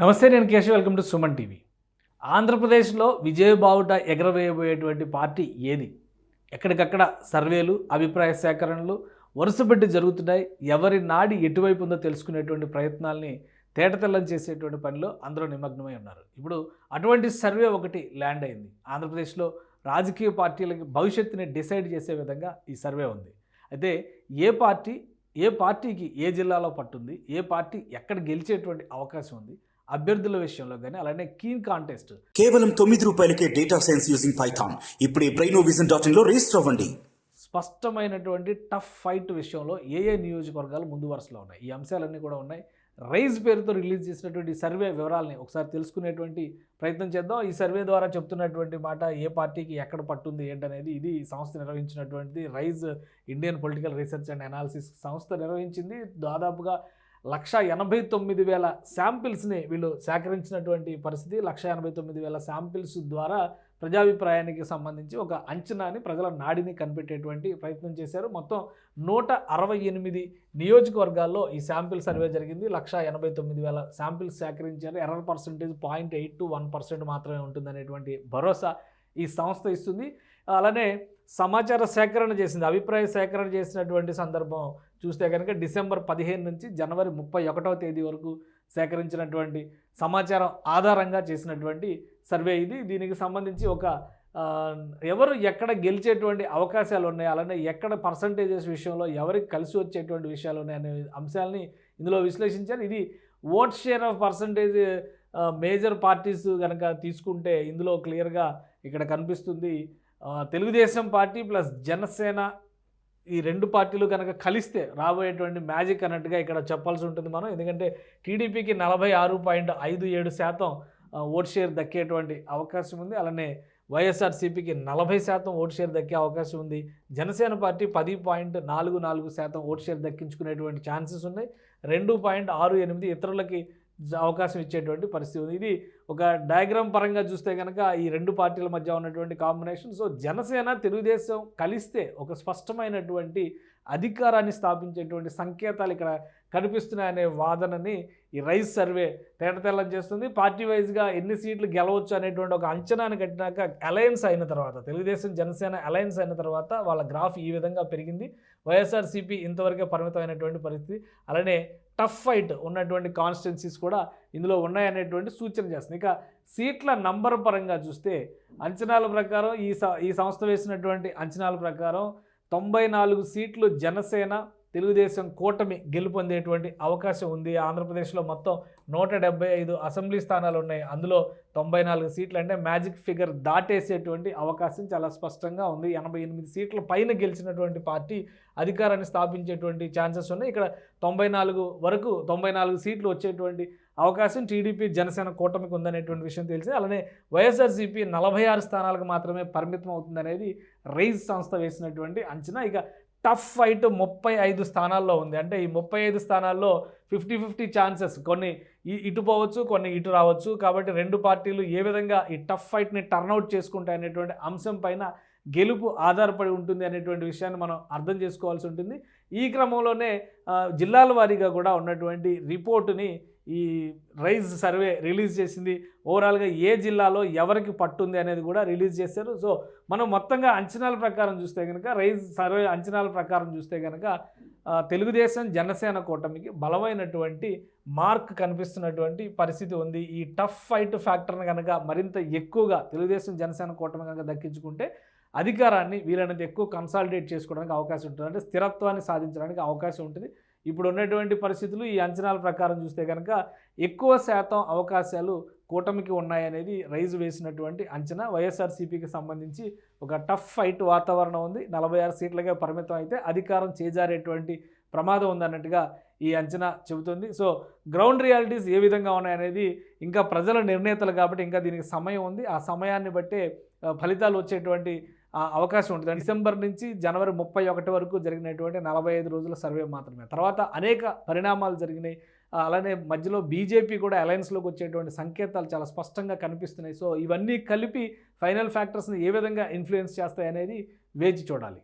నమస్తే నేను Keshav. Welcome to Suman TV. ఆంధ్రప్రదేశ్లో విజయబావుట ఎగరవేయబోయేటువంటి పార్టీ ఏది? ఎక్కడికక్కడ సర్వేలు అభిప్రాయ సేకరణలు వరుసపెట్టి జరుగుతున్నాయి. ఎవరి నాడి ఎటువైపు ఉందో తెలుసుకునేటువంటి ప్రయత్నాల్ని తేటతెల్లం చేసేటువంటి పనిలో అందరూ నిమగ్నమై ఉన్నారు. ఇప్పుడు అటువంటి సర్వే ఒకటి ల్యాండ్ అయింది. ఆంధ్రప్రదేశ్లో రాజకీయ పార్టీలకి భవిష్యత్తుని డిసైడ్ చేసే విధంగా ఈ సర్వే ఉంది. అయితే ఏ పార్టీ ఏ పార్టీకి ఏ జిల్లాలో పట్టుంది? ఏ పార్టీ ఎక్కడ గెలిచేటువంటి అవకాశం ఉంది? అభ్యర్థుల విషయంలో కానీ అలానే కీన్ కాంటెస్ట్. కేవలం తొమ్మిది రూపాయలకే డేటా సైన్స్ యూజింగ్ పైథాన్ ఇప్పుడే బ్రెయినోవిజన్ డాట్ ఇన్లో రిజిస్టర్ అవ్వండి. స్పష్టమైనటువంటి టఫ్ ఫైట్ విషయంలో ఏ ఏ నియోజకవర్గాలు ముందు వరుసలో ఉన్నాయి? ఈ అంశాలన్నీ కూడా ఉన్నాయి. రైజ్ పేరుతో రిలీజ్ చేసినటువంటి సర్వే వివరాలని ఒకసారి తెలుసుకునేటువంటి ప్రయత్నం చేద్దాం. ఈ సర్వే ద్వారా చెప్తున్నటువంటి మాట ఏ పార్టీకి ఎక్కడ పట్టుంది ఏంటనేది ఇది సంస్థ నిర్వహించినటువంటి rise Indian political research and analysis సంస్థ నిర్వహించింది. దాదాపుగా లక్ష ఎనభై తొమ్మిది వేల శాంపిల్స్ని వీళ్ళు సేకరించినటువంటి పరిస్థితి. లక్ష ఎనభై తొమ్మిది వేల శాంపిల్స్ ద్వారా ప్రజాభిప్రాయానికి సంబంధించి ఒక అంచనాని ప్రజల నాడిని కనిపెట్టేటువంటి ప్రయత్నం చేశారు. మొత్తం నూట అరవై ఎనిమిది నియోజకవర్గాల్లో ఈ శాంపిల్ సర్వే జరిగింది. లక్ష ఎనభై తొమ్మిది వేల శాంపిల్స్ సేకరించారు. Error percentage point eight two one percent మాత్రమే ఉంటుందనేటువంటి భరోసా ఈ సంస్థ ఇస్తుంది. అలానే సమాచార సేకరణ చేసింది అభిప్రాయ సేకరణ చేసినటువంటి సందర్భం చూస్తే కనుక డిసెంబర్ పదిహేను నుంచి జనవరి ముప్పై ఒకటవ తేదీ వరకు సేకరించినటువంటి సమాచారం ఆధారంగా చేసినటువంటి సర్వే ఇది. దీనికి సంబంధించి ఒక ఎవరు ఎక్కడ గెలిచేటువంటి అవకాశాలు ఉన్నాయి అలానే ఎక్కడ పర్సంటేజెస్ విషయంలో ఎవరికి కలిసి వచ్చేటువంటి విషయాలు ఉన్నాయి అనే అంశాలని ఇందులో విశ్లేషించారు. ఇది vote share of percentage major parties కనుక తీసుకుంటే ఇందులో క్లియర్గా ఇక్కడ కనిపిస్తుంది. తెలుగుదేశం పార్టీ ప్లస్ జనసేన ఈ రెండు పార్టీలు కనుక కలిస్తే రాబోయేటువంటి మ్యాజిక్ అన్నట్టుగా ఇక్కడ చెప్పాల్సి ఉంటుంది మనం. ఎందుకంటే టీడీపీకి నలభై ఆరు పాయింట్ ఐదు ఏడు శాతం ఓట్ షేర్ దక్కేటువంటి అవకాశం ఉంది. అలానే వైఎస్ఆర్సీపీకి నలభై శాతం ఓట్ షేర్ దక్కే అవకాశం ఉంది. జనసేన పార్టీ పది పాయింట్ నాలుగు నాలుగు శాతం ఓట్ షేర్ దక్కించుకునేటువంటి ఛాన్సెస్ ఉన్నాయి. రెండు పాయింట్ ఆరు ఎనిమిది ఇతరులకి అవకాశం ఇచ్చేటువంటి పరిస్థితి ఉంది. ఇది ఒక డయాగ్రామ్ పరంగా చూస్తే కనుక ఈ రెండు పార్టీల మధ్య ఉన్నటువంటి కాంబినేషన్. సో జనసేన తెలుగుదేశం కలిస్తే ఒక స్పష్టమైనటువంటి అధికారాన్ని స్థాపించేటువంటి సంకేతాలు ఇక్కడ కనిపిస్తున్నాయనే వాదనని ఈ రైస్ సర్వే తేటతెల్లం చేస్తుంది. పార్టీ వైజ్గా ఎన్ని సీట్లు గెలవచ్చు అనేటువంటి ఒక అంచనాను కట్టినాక అలయన్స్ అయిన తర్వాత తెలుగుదేశం జనసేన అలయన్స్ అయిన తర్వాత వాళ్ళ గ్రాఫ్ ఈ విధంగా పెరిగింది. వైఎస్ఆర్సీపీ ఇంతవరకే పరిమితమైనటువంటి పరిస్థితి. అలానే టఫ్ ఫైట్ ఉన్నటువంటి కాన్స్టిట్యున్సీస్ కూడా ఇందులో ఉన్నాయనేటువంటి సూచన చేస్తుంది. ఇక సీట్ల నంబర్ పరంగా చూస్తే అంచనాల ప్రకారం ఈ ఈ సంస్థ వేసినటువంటి అంచనాల ప్రకారం తొంభై నాలుగు సీట్లు జనసేన తెలుగుదేశం కూటమి గెలుపొందేటువంటి అవకాశం ఉంది. ఆంధ్రప్రదేశ్లో మొత్తం నూట డెబ్బై ఐదు అసెంబ్లీ స్థానాలు ఉన్నాయి. అందులో తొంభై నాలుగు సీట్లు అంటే మ్యాజిక్ ఫిగర్ దాటేసేటువంటి అవకాశం చాలా స్పష్టంగా ఉంది. ఎనభై ఎనిమిది సీట్ల పైన గెలిచినటువంటి పార్టీ అధికారాన్ని స్థాపించేటువంటి ఛాన్సెస్ ఉన్నాయి. ఇక్కడ తొంభై నాలుగు వరకు తొంభై నాలుగు సీట్లు వచ్చేటువంటి అవకాశం టీడీపీ జనసేన కూటమికి ఉందనేటువంటి విషయం తెలిసి అలానే వైఎస్ఆర్సీపీ నలభై ఆరు స్థానాలకు మాత్రమే పరిమితం అవుతుందనేది రైజ్ సంస్థ వేసినటువంటి అంచనా. ఇక టఫ్ ఫైట్ ముప్పై ఐదు స్థానాల్లో ఉంది. అంటే ఈ ముప్పై ఐదు స్థానాల్లో ఫిఫ్టీ ఫిఫ్టీ ఛాన్సెస్. కొన్ని ఇటు పోవచ్చు కొన్ని ఇటు రావచ్చు. కాబట్టి రెండు పార్టీలు ఏ విధంగా ఈ టఫ్ ఫైట్ని టర్న్అవుట్ చేసుకుంటాయి అనేటువంటి అంశం పైన గెలుపు ఆధారపడి ఉంటుంది అనేటువంటి విషయాన్ని మనం అర్థం చేసుకోవాల్సి ఉంటుంది. ఈ క్రమంలోనే జిల్లాల వారీగా కూడా ఉన్నటువంటి రిపోర్టుని ఈ రైజ్ సర్వే రిలీజ్ చేసింది. ఓవరాల్గా ఏ జిల్లాలో ఎవరికి పట్టుంది అనేది కూడా రిలీజ్ చేశారు. సో మనం మొత్తంగా అంచనాల ప్రకారం చూస్తే కనుక రైజ్ సర్వే అంచనాల ప్రకారం చూస్తే కనుక తెలుగుదేశం జనసేన కూటమికి బలమైనటువంటి మార్క్ కనిపిస్తున్నటువంటి పరిస్థితి ఉంది. ఈ టఫ్ ఫైట్ ఫ్యాక్టర్ని కనుక మరింత ఎక్కువగా తెలుగుదేశం జనసేన కూటమి కనుక దక్కించుకుంటే అధికారాన్ని వీలైనంత ఎక్కువ కన్సాలిడేట్ చేసుకోవడానికి అవకాశం ఉంటుంది. అంటే స్థిరత్వాన్ని సాధించడానికి అవకాశం ఉంటుంది. ఇప్పుడు ఉన్నటువంటి పరిస్థితులు ఈ అంచనాల ప్రకారం చూస్తే కనుక ఎక్కువ శాతం అవకాశాలు కూటమికి ఉన్నాయనేది రైజు వేసినటువంటి అంచనా. వైఎస్ఆర్సీపీకి సంబంధించి ఒక టఫ్ ఫైట్ వాతావరణం ఉంది. నలభై ఆరు సీట్లకే పరిమితం అయితే అధికారం చేజారేటువంటి ప్రమాదం ఉందన్నట్టుగా ఈ అంచనా చెబుతుంది. సో గ్రౌండ్ రియాలిటీస్ ఏ విధంగా ఉన్నాయనేది ఇంకా ప్రజల నిర్ణేతలు కాబట్టి ఇంకా దీనికి సమయం ఉంది. ఆ సమయాన్ని బట్టే ఫలితాలు వచ్చేటువంటి అవకాశం ఉంటుంది. డిసెంబర్ నుంచి జనవరి ముప్పై ఒకటి వరకు జరిగినటువంటి నలభై ఐదు రోజుల సర్వే మాత్రమే. తర్వాత అనేక పరిణామాలు జరిగినాయి. అలానే మధ్యలో బీజేపీ కూడా అలయన్స్లోకి వచ్చేటువంటి సంకేతాలు చాలా స్పష్టంగా కనిపిస్తున్నాయి. సో ఇవన్నీ కలిపి ఫైనల్ ఫ్యాక్టర్స్ని ఏ విధంగా ఇన్ఫ్లుయెన్స్ చేస్తాయి అనేది వేచి చూడాలి.